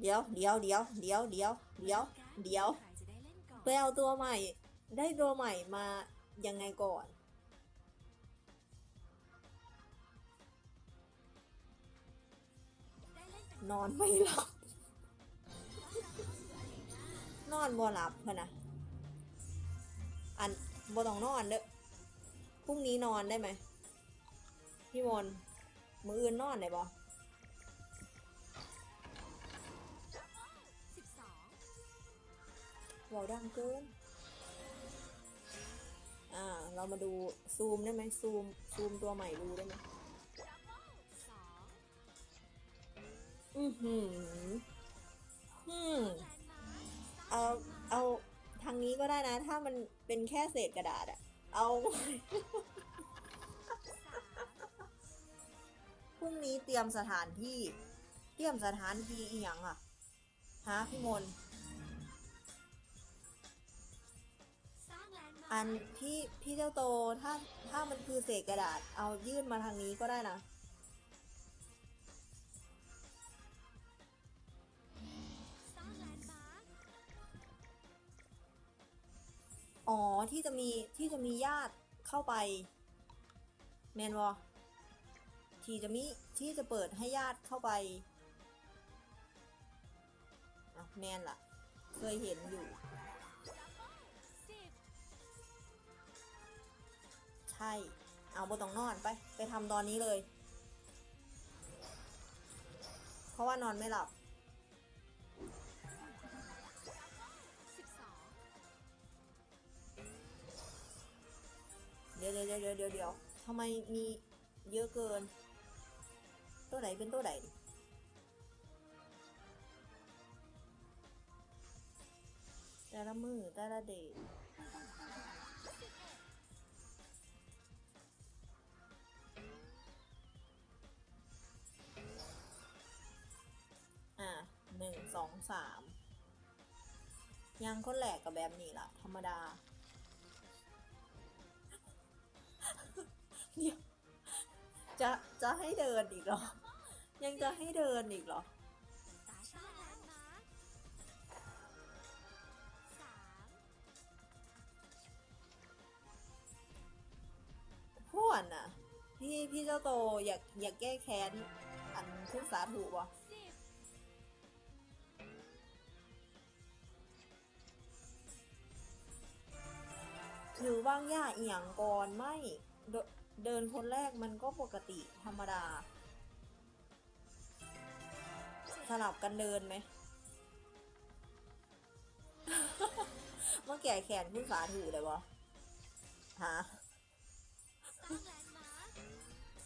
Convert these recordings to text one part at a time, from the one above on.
เดี๋ยวเดี๋ยวเดี๋ยวเดี๋ยวเดี๋ยวเดี๋ยวเดี๋ยวไปเอาตัวใหม่ ได้ตัวใหม่มายังไงก่อนนอนไม่หลับ นอนบ่หลับพะนะ อันบ่ต้องนอนเด้อ พรุ่งนี้นอนได้ไหม พี่มนมืออื่นนอนได้บ่ เบาดังเกิน อ่า เรามาดูซูมได้ไหมซูมซูมตัวใหม่ดูได้ไหมอือหืออืมเอา เอาทางนี้ก็ได้นะ ถ้ามันเป็นแค่เศษกระดาษอะเอาพรุ่งนี้เตรียมสถานที่ เตรียมสถานที่อีหยังอะฮะพี่มน อันร์คพี่พี่เจ้าโตถ้าถ้ามันคือเศษกระดาษเอายื่นมาทางนี้ก็ได้นะ อ๋อที่จะมีที่จะมีญาติเข้าไปแมนวอที่จะมีที่จะเปิดให้ญาติเข้าไปอะแมนล่ะ เคยเห็นอยู่ ใช่เอาบนต้องนอนไป ไปทำตอนนี้เลย เพราะว่านอนไม่หลับเดี๋ยวเดี๋ยวเดี๋ยวเดี๋ยวเดี๋ยวทำไมมีเยอะเกิน ตัวไหนเป็นตัวไหนดิแต่ละมือแต่ละเดย์ สามยังคนแหลกกับแบบนี้ล่ะ ธรรมดา เดี๋ยว จะจะให้เดินอีกเหรอ ยังจะให้เดินอีกเหรอตาสร้างแลนด์มาร์คสามพวนน่ะ พี่พี่เจ้าโตอยากอยากแก้แค้นอันคุณสาถูวะ สิบถือว่างย่าเอียงก่อนไม่เดินคนแรกมันก็ปกติธรรมดา สลับกันเดินไหมเมื่อแก่แขนคุณสาถูเลยวะฮะ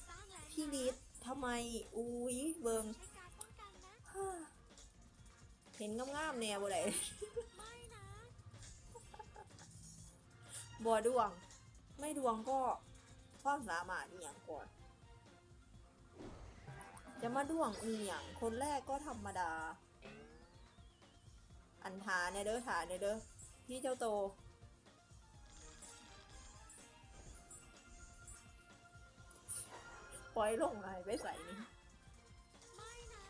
สร้าพี่ลิศทำไม อุ้ยเบิงใช้การป้องเห็นงามๆแนวบ่ได้ไม่ บัวดวง ไม่ดวงก็ความสามารถอีหยังก่อน จะมาดวงอีหยังคนแรกก็ธรรมดา อันทาเนเด้อทาเนเด้อพี่เจ้าโต ปล่อยลงไหนไปใส่นี่ไม่นะ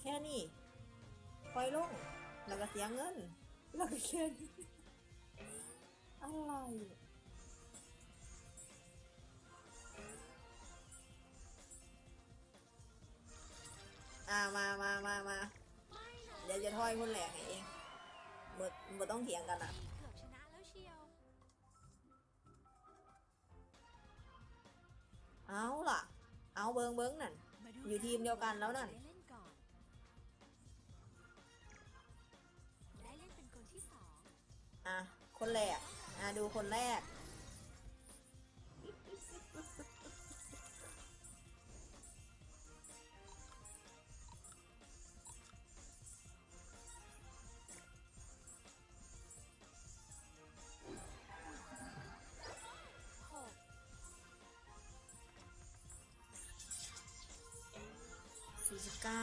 แค่นี้ปล่อยลง แล้วก็เสียเงิน แล้วก็แค่นี้ อะไรอ่ามามามามาไม่นะเดี๋ยวจะถ้อยคนแหลกให้เองเมื่อเมื่อต้องเถียงกันอะเกือบชนะแล้วเชียว เอาล่ะ เอาเบิงเบิงนั่นมาดูอยู่ทีมเดียวกันแล้วนั่นได้เล่นก่อนได้เล่นเป็นคนที่สองอะ คนแรก อะดูคนแรกหกสี่สิบเก้า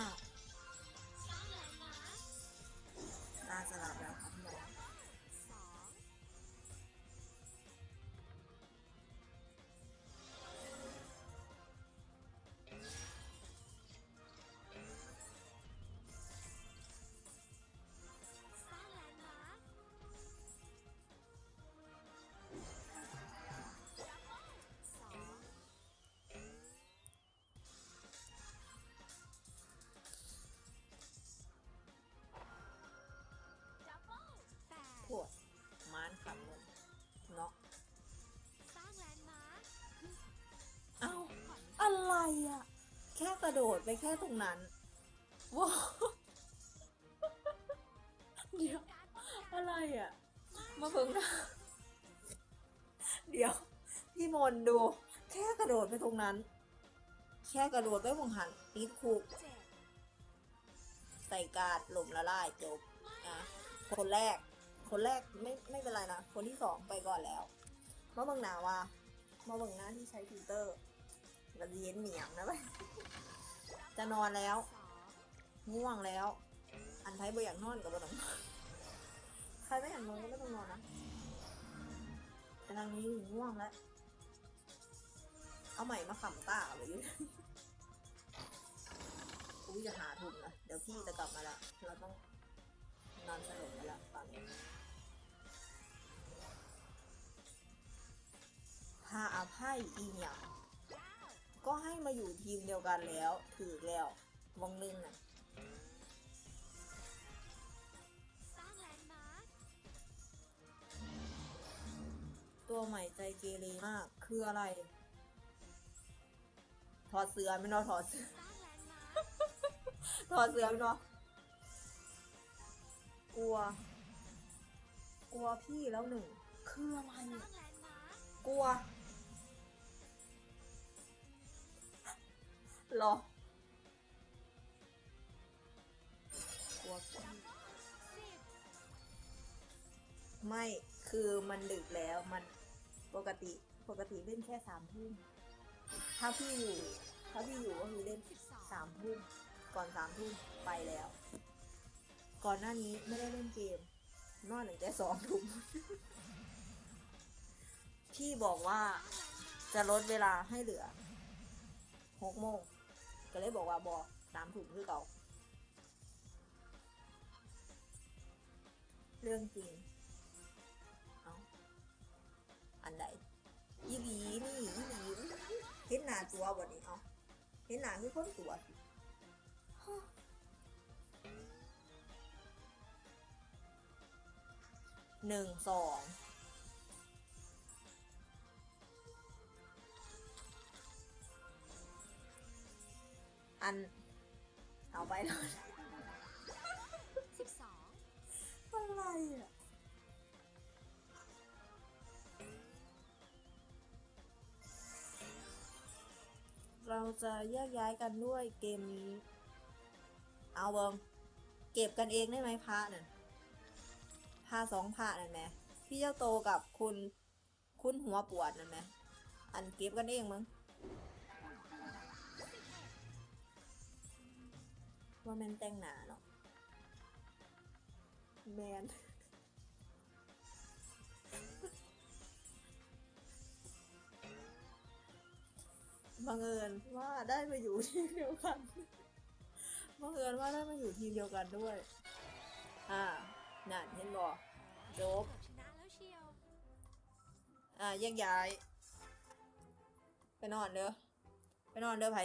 ขวดม้านขับรถเนาะสร้างแลนด์มาร์คเอาอะไรอะแค่กระโดดไปแค่ตรงนั้นว้าเดี๋ยวอะไรอะมาเพิ่งนะเดี๋ยว พี่มนดู แค่กระโดดไปตรงนั้น แค่กระโดดไปมองหันติดคุกใส่การหลมละลายจบนะคนแรก คนแรกไม่ไม่เป็นไรนะ คนที่สองไปก่อนแล้ว มาเบิ่งหนาว่า มาเบิ่งหน้าที่ใช้ฟิลเตอร์ระเย็นเหนียงนะไปจะนอนแล้ว ง่วงแล้ว อันไทยบ่อยากนอนกับบ่ต้องนอนใครไม่อยากนอนก็ไม่ต้องนอนนะแต่ทางนี้ง่วงแล้ว เอาใหม่มาขำตาไปอยู่อุ้ยจะหาทุนนะเดี๋ยวพี่จะกลับมาแล้ว เราต้อง นอนสลบไปแล้วตอนนี้พาอาภัยอีหยังเก้าก็ให้มาอยู่ทีมเดียวกันแล้ว ถือแล้ววงหนึงน่ะสร้างแลนตัวใหม่ใจเกเรมาก คืออะไร ถอดเสื้อไม่นอถอดเสื้อถอดเสื้อไม่นอ กลัว กลัวพี่แล้วหนึ่งคืออะไรสร้างอะแลนด์มาร์คกลัวหรอกลัวพี่สิบไม่คือมันดึกแล้วมันปกติปกติเล่นแค่สามทุ่มถ้าพี่อยู่ ถ้าพี่อยู่ก็คือเล่นสิบสองสามทุ่มก่อนสามทุ่มไปแล้ว ก่อนหน้านี้ไม่ได้เล่นเกม นอนหนึ่งแต่สองทุ่มพี่บอกว่าจะลดเวลาให้เหลือหกโมงก็เลยบอกว่าบอกสามทุ่มคือเก่าเรื่องจริง เอาอันใดอีหลีนี่อีหลีเห็นหน้าตัววันนี้เอาเห็นหน้าคือคนตัวสิ หนึ่งสองอัน เอาไปเลยสิบสองอะไรอะเราจะแยกย้ายกันด้วยเกมนี้ เอาเบิงเก็บกันเองได้ไหมพระน่ะ พาสองพระนั่นไหมพี่เจ้าโตกับคุณคุณหัวปวดนั่นไหมอันเก็บกันเองมึงว่าแมนแต่งหนาเนาะแมนบังเอิญว่าได้มาอยู่ทีมเดียวกันบังเอิญว่าได้มาอยู่ทีมเดียวกันด้วย อ่า นั่นเห็นบอจบเกือบชนะแล้วเชียวอ่าแยกย้าย ไปนอนเด้อ ไปนอนเด้อไผ